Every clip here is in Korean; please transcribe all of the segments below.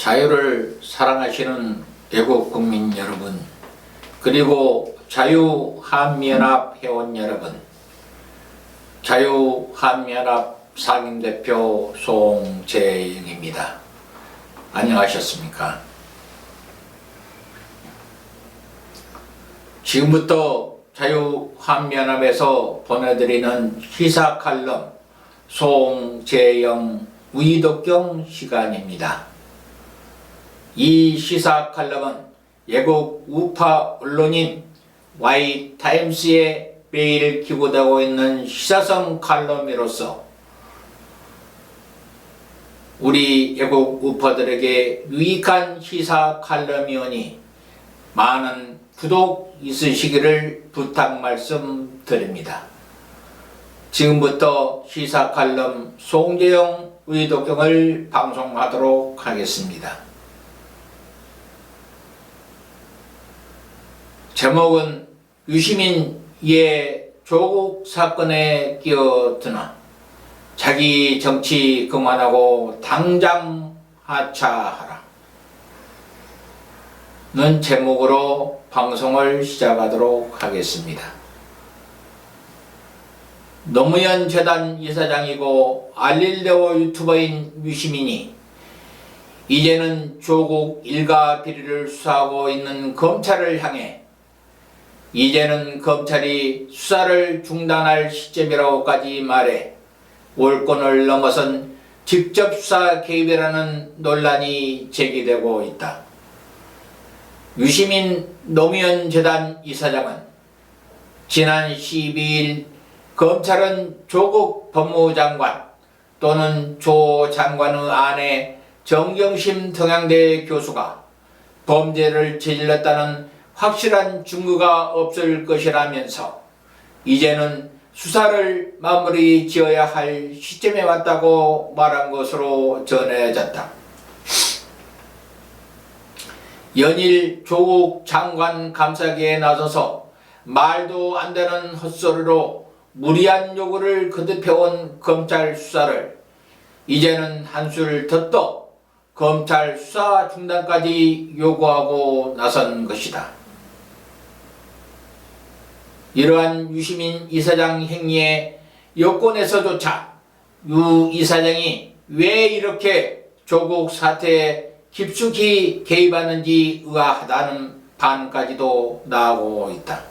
자유를 사랑하시는 애국 국민 여러분, 그리고 자유한미연합 회원 여러분, 자유한미연합 상임대표 송재영입니다. 안녕하셨습니까? 지금부터 자유한미연합에서 보내드리는 시사 칼럼 송재영 위독경 시간입니다. 이 시사 칼럼은 예국 우파 언론인 와이타임스에 매일 기고되고 있는 시사성 칼럼으로서 우리 예국 우파들에게 유익한 시사 칼럼이오니 많은 구독 있으시기를 부탁 말씀드립니다. 지금부터 시사 칼럼 송재영 의독경을 방송하도록 하겠습니다. 제목은 유시민 예 조국 사건에 끼어드나 자기 정치 그만하고 당장 하차하라. 는 제목으로 방송을 시작하도록 하겠습니다. 노무현 재단 이사장이고 알릴레오 유튜버인 유시민이 이제는 조국 일가 비리를 수사하고 있는 검찰을 향해 이제는 검찰이 수사를 중단할 시점이라고까지 말해 월권을 넘어선 직접 수사 개입이라는 논란이 제기되고 있다. 유시민 노무현 재단 이사장은 지난 12일 검찰은 조국 법무장관 또는 조 장관의 아내 정경심 동양대 교수가 범죄를 저질렀다는 확실한 증거가 없을 것이라면서 이제는 수사를 마무리 지어야 할 시점에 왔다고 말한 것으로 전해졌다. 연일 조국 장관 감사기에 나서서 말도 안 되는 헛소리로 무리한 요구를 거듭해온 검찰 수사를 이제는 한술 더 떠 검찰 수사 중단까지 요구하고 나선 것이다. 이러한 유시민 이사장 행위에 여권에서조차 유 이사장이 왜 이렇게 조국 사태에 깊숙이 개입하는지 의아하다는 반까지도 나오고 있다.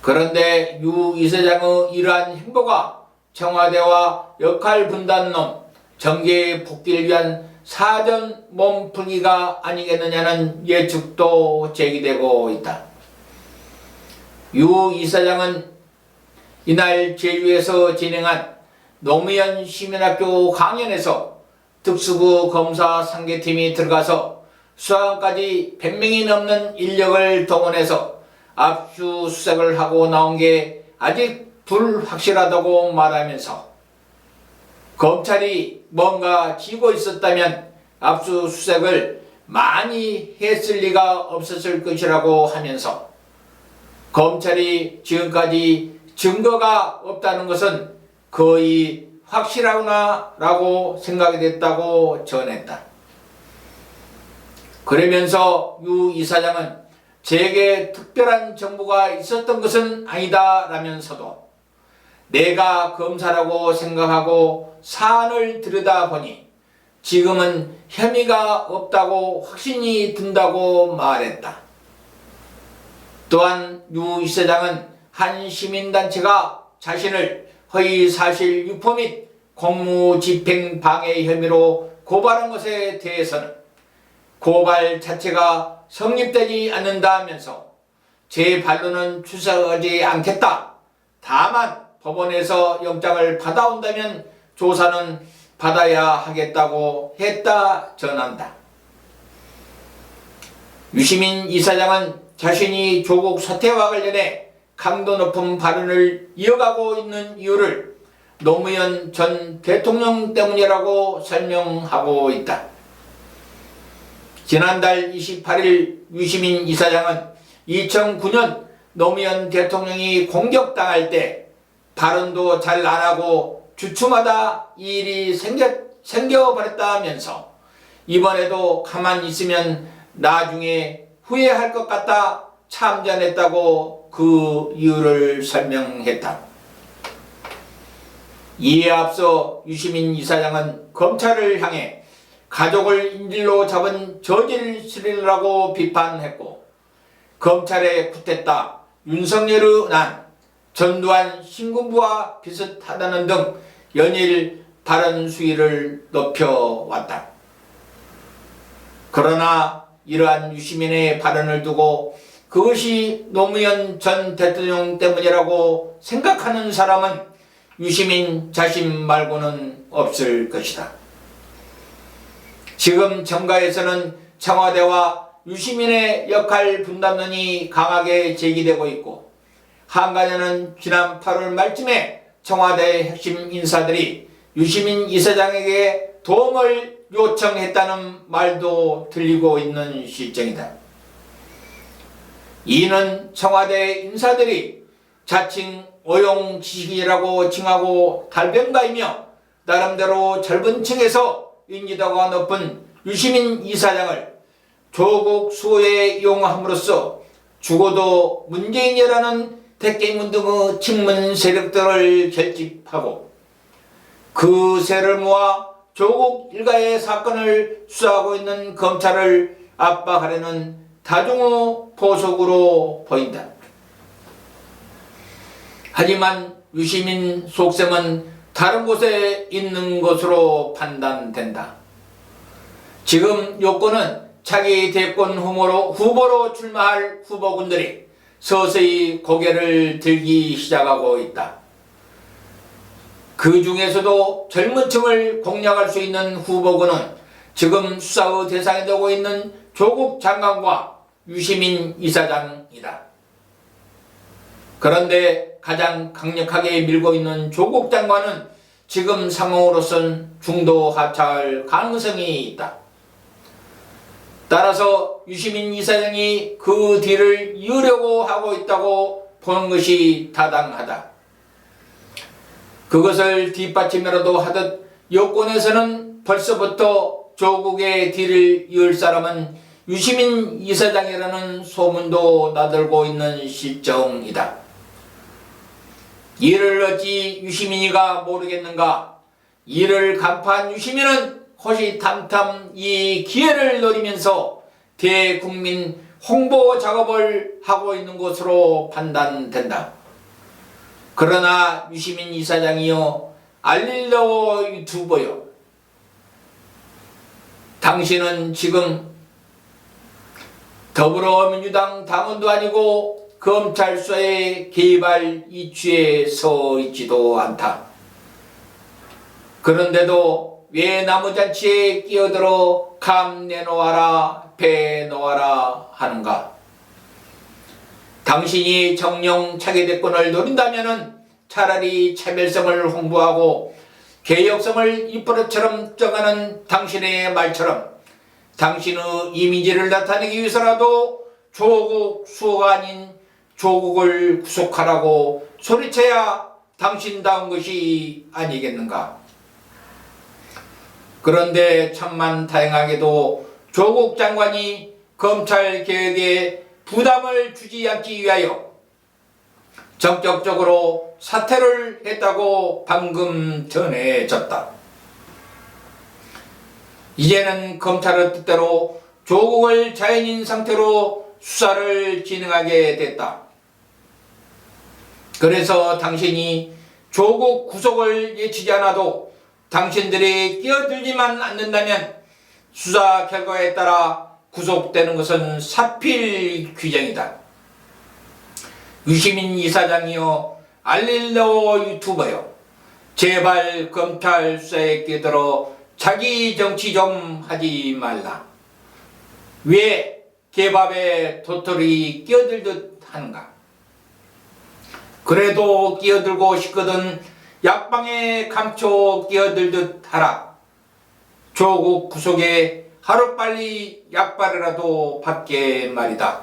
그런데 유 이사장의 이러한 행보가 청와대와 역할 분단론, 정계의 복귀를 위한 사전 몸풀기가 아니겠느냐는 예측도 제기되고 있다. 유 이사장은 이날 제주에서 진행한 노무현 시민학교 강연에서 특수부 검사 상계팀이 들어가서 수사관까지 100명이 넘는 인력을 동원해서 압수 수색을 하고 나온 게 아직 불확실하다고 말하면서 검찰이 뭔가 쥐고 있었다면 압수 수색을 많이 했을 리가 없었을 것이라고 하면서 검찰이 지금까지 증거가 없다는 것은 거의 확실하구나 라고 생각이 됐다고 전했다. 그러면서 유 이사장은 제게 특별한 정보가 있었던 것은 아니다 라면서도 내가 검사라고 생각하고 사안을 들여다보니 지금은 혐의가 없다고 확신이 든다고 말했다. 또한 유 이사장은 한 시민단체가 자신을 허위 사실 유포 및 공무집행 방해 혐의로 고발한 것에 대해서는 고발 자체가 성립되지 않는다면서 제 반론은 출석하지 않겠다. 다만 법원에서 영장을 받아온다면 조사는 받아야 하겠다고 했다 전한다. 유시민 이사장은 자신이 조국 사태와 관련해 강도 높은 발언을 이어가고 있는 이유를 노무현 전 대통령 때문이라고 설명하고 있다. 지난달 28일 유시민 이사장은 2009년 노무현 대통령이 공격당할 때 발언도 잘 안 하고 주춤하다 이 일이 생겨, 생겨버렸다면서 이번에도 가만히 있으면 나중에 후회할 것 같다 참전했다고 그 이유를 설명했다. 이에 앞서 유시민 이사장은 검찰을 향해 가족을 인질로 잡은 저질스리라고 비판했고 검찰에 굿했다 윤석열의 난 전두환 신군부와 비슷하다는 등 연일 발언 수위를 높여왔다. 그러나 이러한 유시민의 발언을 두고 그것이 노무현 전 대통령 때문이라고 생각하는 사람은 유시민 자신 말고는 없을 것이다. 지금 정가에서는 청와대와 유시민의 역할 분담론이 강하게 제기되고 있고 한간에는 지난 8월 말쯤에 청와대 핵심 인사들이 유시민 이사장에게 도움을 요청했다는 말도 들리고 있는 실정이다. 이는 청와대 인사들이 자칭 오용 지식이라고 칭하고 달변가이며 나름대로 젊은 층에서 인지도가 높은 유시민 이사장을 조국 수호에 이용함으로써 죽어도 문재인이라는 대깨문 등의 친문 세력들을 결집하고 그 세를 모아 조국 일가의 사건을 수사하고 있는 검찰을 압박하려는 다중의 포석으로 보인다. 하지만 유시민 속셈은 다른 곳에 있는 것으로 판단된다. 지금 요건은 차기 대권 후보로, 후보로 출마할 후보군들이 서서히 고개를 들기 시작하고 있다. 그 중에서도 젊은 층을 공략할 수 있는 후보군은 지금 수사의 대상이 되고 있는 조국 장관과 유시민 이사장이다. 그런데 가장 강력하게 밀고 있는 조국 장관은 지금 상황으로선 중도 하차할 가능성이 있다. 따라서 유시민 이사장이 그 뒤를 이으려고 하고 있다고 보는 것이 타당하다. 그것을 뒷받침이라도 하듯 여권에서는 벌써부터 조국의 뒤를 이을 사람은 유시민 이사장이라는 소문도 나들고 있는 실정이다. 이를 어찌 유시민이가 모르겠는가? 이를 간파한 유시민은 호시탐탐 이 기회를 노리면서 대국민 홍보 작업을 하고 있는 것으로 판단된다. 그러나 유시민 이사장이요 알릴러 유튜버요. 당신은 지금 더불어민주당 당원도 아니고 검찰 수사의 개발 이취에 서 있지도 않다. 그런데도 왜 나무잔치에 끼어들어 감 내놓아라 배 놓아라 하는가? 당신이 정령 차기대권을 노린다면 차라리 차별성을 홍보하고 개혁성을 이쁘러처럼 정하는 당신의 말처럼 당신의 이미지를 나타내기 위해서라도 조국 수호가 아닌 조국을 구속하라고 소리쳐야 당신다운 것이 아니겠는가. 그런데 참만 다행하게도 조국 장관이 검찰 개혁에 부담을 주지 않기 위하여 적극적으로 사퇴를 했다고 방금 전해졌다. 이제는 검찰의 뜻대로 조국을 자연인 상태로 수사를 진행하게 됐다. 그래서 당신이 조국 구속을 예치지 않아도 당신들이 끼어들지만 않는다면 수사 결과에 따라 구속되는 것은 사필 규정이다. 유시민 이사장이요 알릴러 유튜버요 제발 검찰 수사에 끼들어 자기 정치 좀 하지 말라. 왜 개밥에 도토리 끼어들 듯 하는가? 그래도 끼어들고 싶거든 약방에 감초 끼어들 듯 하라. 조국 구속에 하루빨리 약발이라도 받게 말이다.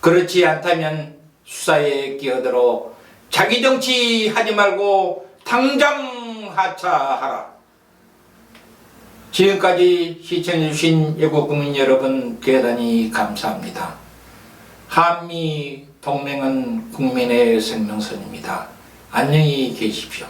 그렇지 않다면 수사에 끼어들어 자기 정치 하지 말고 당장 하차하라. 지금까지 시청해주신 애국 국민 여러분 대단히 감사합니다. 한미 동맹은 국민의 생명선입니다. 안녕히 계십시오.